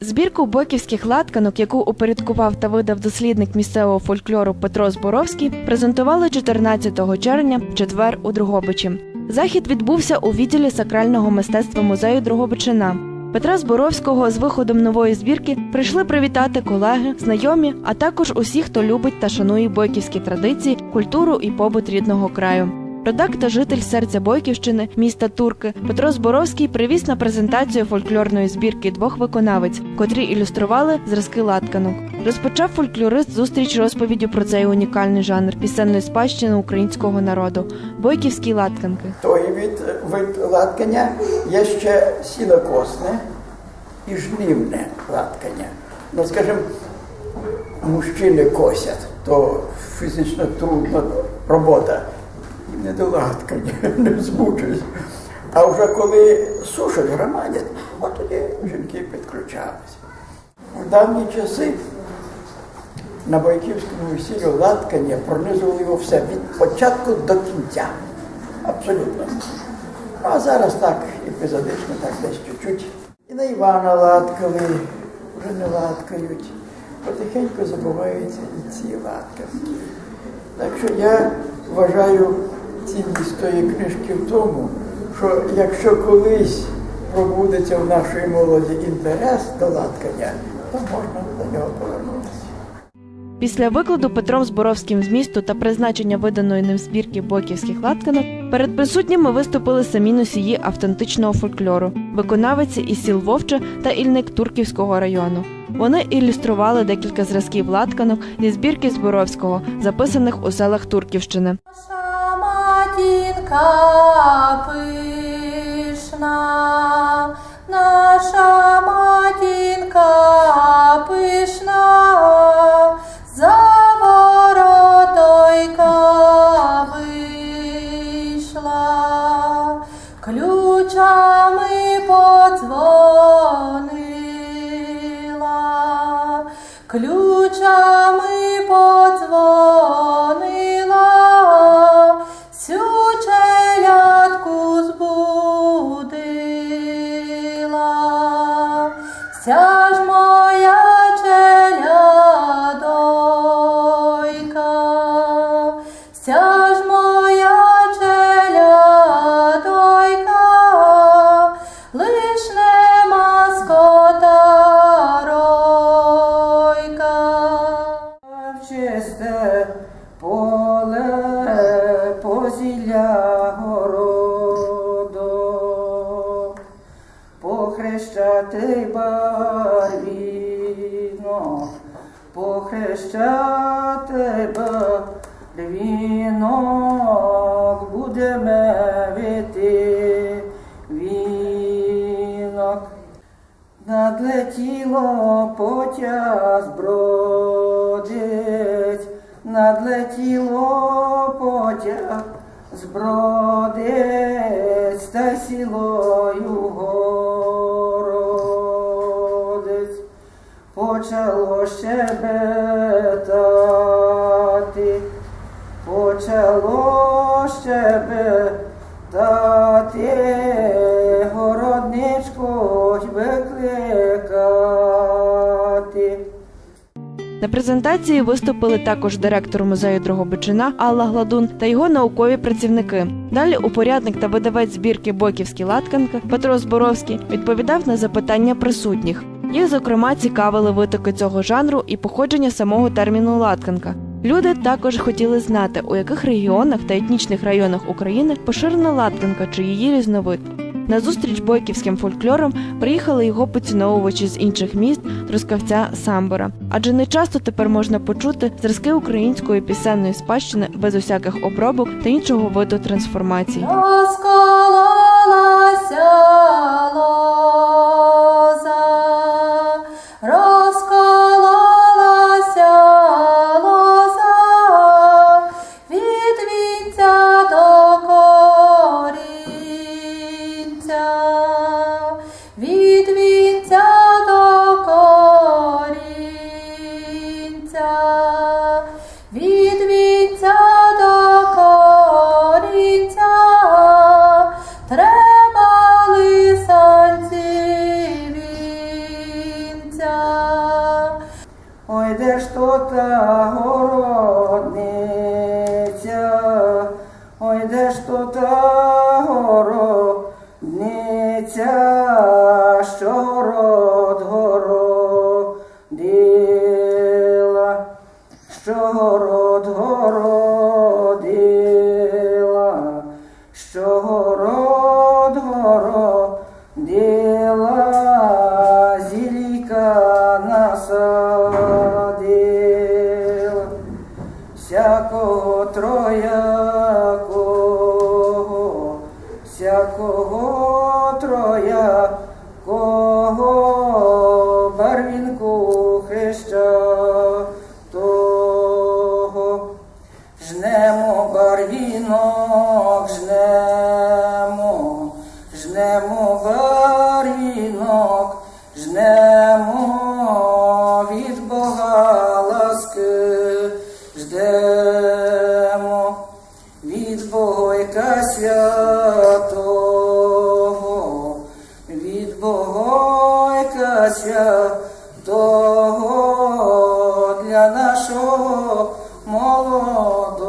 Збірку бойківських латканок, яку упорядкував та видав дослідник місцевого фольклору Петро Зборовський, презентували 14 червня в четвер у Другобичі. Захід відбувся у відділі сакрального мистецтва музею Другобичина. Петра Зборовського з виходом нової збірки прийшли привітати колеги, знайомі, а також усі, хто любить та шанує бойківські традиції, культуру і побут рідного краю. Родак та житель серця Бойківщини, міста Турки, Петро Зборовський привіз на презентацію фольклорної збірки двох виконавець, котрі ілюстрували зразки латканок. Розпочав фольклорист зустріч розповіддю про цей унікальний жанр пісенної спадщини українського народу бойківські латканки. Той від, вид латкання є ще сінокосне і жнивне латкання. Ну, скажімо, мужчини косять, то фізично трудна робота. Не до латкання, не змучуюсь. А вже коли сушать, громадять, от тоді жінки підключалися. В давні часи на бойківському весіллі латкання пронизували його все від початку до кінця. Абсолютно. Ну, а зараз так, епізодично, так десь чуть-чуть. І на Івана латкали, вже не латкають. Потихеньку забуваються і ці латкавки. Так що я вважаю цінність тої книжки в тому, що якщо колись пробудеться в нашій молоді інтерес до латкання, то можна до нього повернутися. Після викладу Петром Зборовським змісту та призначення виданої ним збірки бойківських латканок перед присутніми виступили самі носії автентичного фольклору, виконавиці із сіл Вовче та Ільник Турківського району. Вони ілюстрували декілька зразків латканок зі збірки Зборовського, записаних у селах Турківщини. Матінка пишна, наша матінка пишна, за воротойка вийшла, ключами подзвонила, ключами чисте поле позілля городу, похрещати барвіно, похрещати барвінок, будемо Надлетіло потяг збродить, надлетіло потяг збродить, та сілою городить. Почало щебетати, почало щебетати, На презентації виступили також директор музею Дрогобичина Алла Гладун та його наукові працівники. Далі упорядник та видавець збірки Бойківські латканки Петро Зборовський відповідав на запитання присутніх. Їх, зокрема, цікавили витоки цього жанру і походження самого терміну латканка. Люди також хотіли знати, у яких регіонах та етнічних районах України поширена латканка чи її різновид. На зустріч бойківським фольклором приїхали його поціновувачі з інших міст Трускавця Самбора. Адже не часто тепер можна почути зразки української пісенної спадщини без усяких обробок та іншого виду трансформації. Де ж то та городниця, ой де ж та всякого троякого, барвінку хреща того. Жнемо барвінок, жнемо, того для нашого молодого.